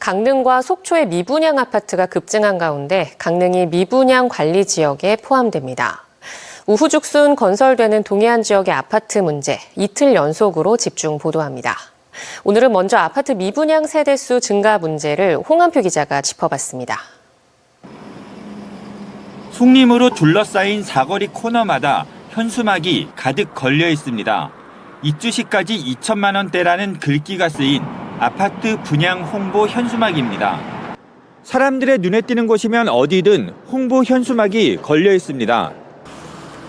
강릉과 속초의 미분양 아파트가 급증한 가운데 강릉이 미분양 관리 지역에 포함됩니다. 우후죽순 건설되는 동해안 지역의 아파트 문제 이틀 연속으로 집중 보도합니다. 오늘은 먼저 아파트 미분양 세대수 증가 문제를 홍한표 기자가 짚어봤습니다. 숭림으로 둘러싸인 사거리 코너마다 현수막이 가득 걸려 있습니다. 입주시까지 2천만 원대라는 글귀가 쓰인 아파트 분양 홍보 현수막입니다. 사람들의 눈에 띄는 곳이면 어디든 홍보 현수막이 걸려 있습니다.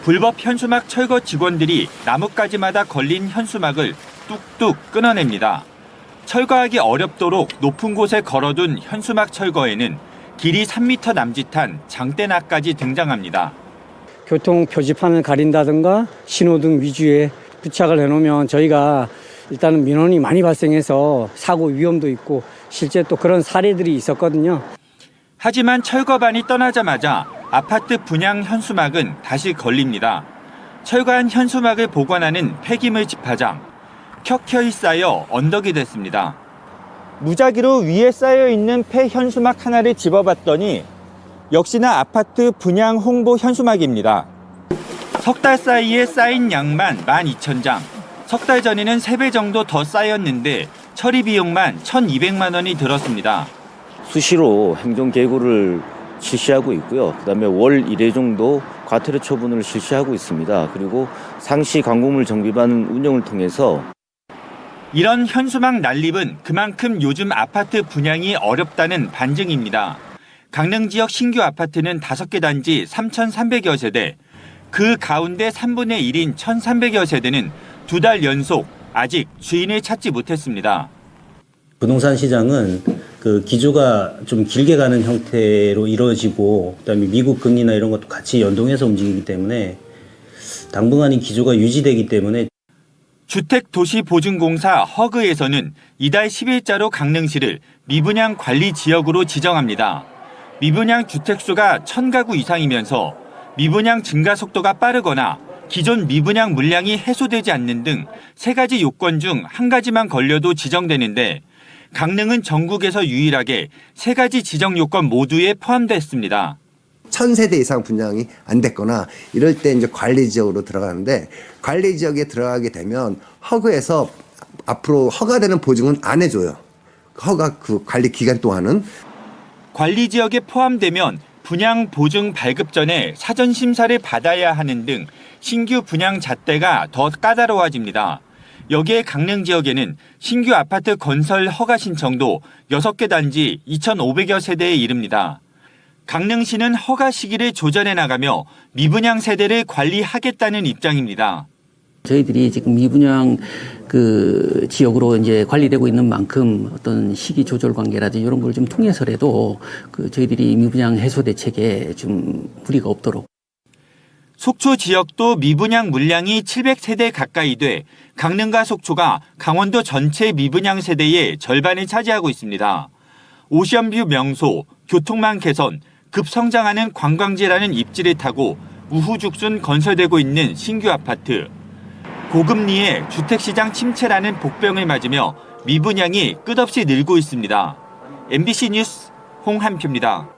불법 현수막 철거 직원들이 나뭇가지마다 걸린 현수막을 뚝뚝 끊어냅니다. 철거하기 어렵도록 높은 곳에 걸어둔 현수막 철거에는 길이 3m 남짓한 장대나까지 등장합니다. 교통 표지판을 가린다든가 신호등 위주에 부착을 해놓으면 저희가 일단은 민원이 많이 발생해서 사고 위험도 있고 실제 또 그런 사례들이 있었거든요. 하지만 철거반이 떠나자마자 아파트 분양 현수막은 다시 걸립니다. 철거한 현수막을 보관하는 폐기물 집화장. 켜켜이 쌓여 언덕이 됐습니다. 무작위로 위에 쌓여 있는 폐 현수막 하나를 집어봤더니 역시나 아파트 분양 홍보 현수막입니다. 석 달 사이에 쌓인 양만 12,000장. 석 달 전에는 3배 정도 더 쌓였는데 처리 비용만 1,200만 원이 들었습니다. 수시로 행정 계고를 실시하고 있고요. 그다음에 월 1회 정도 과태료 처분을 실시하고 있습니다. 그리고 상시 광고물 정비반 운영을 통해서 이런 현수막 난립은 그만큼 요즘 아파트 분양이 어렵다는 반증입니다. 강릉 지역 신규 아파트는 5개 단지 3,300여 세대, 그 가운데 3분의 1인 1,300여 세대는 두 달 연속 아직 주인을 찾지 못했습니다. 부동산 시장은 그 기조가 좀 길게 가는 형태로 이루어지고 그다음에 미국 금리나 이런 것도 같이 연동해서 움직이기 때문에 당분간 이 기조가 유지되기 때문에 주택도시보증공사 허그에서는 이달 10일자로 강릉시를 미분양 관리 지역으로 지정합니다. 미분양 주택수가 1000가구 이상이면서 미분양 증가 속도가 빠르거나 기존 미분양 물량이 해소되지 않는 등 세 가지 요건 중 한 가지만 걸려도 지정되는데 강릉은 전국에서 유일하게 세 가지 지정 요건 모두에 포함됐습니다. 천 세대 이상 분양이 안 됐거나 이럴 때 이제 관리 지역으로 들어가는데 관리 지역에 들어가게 되면 허그에서 앞으로 허가되는 보증은 안 해줘요. 허가 그 관리 기간 동안은 관리 지역에 포함되면 분양 보증 발급 전에 사전 심사를 받아야 하는 등 신규 분양 잣대가 더 까다로워집니다. 여기에 강릉 지역에는 신규 아파트 건설 허가 신청도 6개 단지 2,500여 세대에 이릅니다. 강릉시는 허가 시기를 조절해 나가며 미분양 세대를 관리하겠다는 입장입니다. 저희들이 지금 미분양 그 지역으로 이제 관리되고 있는 만큼 어떤 시기 조절 관계라든지 이런 걸 좀 통해서라도 그 저희들이 미분양 해소 대책에 좀 무리가 없도록 속초 지역도 미분양 물량이 700세대 가까이 돼 강릉과 속초가 강원도 전체 미분양 세대의 절반을 차지하고 있습니다. 오션뷰 명소, 교통망 개선, 급성장하는 관광지라는 입지를 타고 우후죽순 건설되고 있는 신규 아파트. 고금리에 주택시장 침체라는 복병을 맞으며 미분양이 끝없이 늘고 있습니다. MBC 뉴스 홍한표입니다.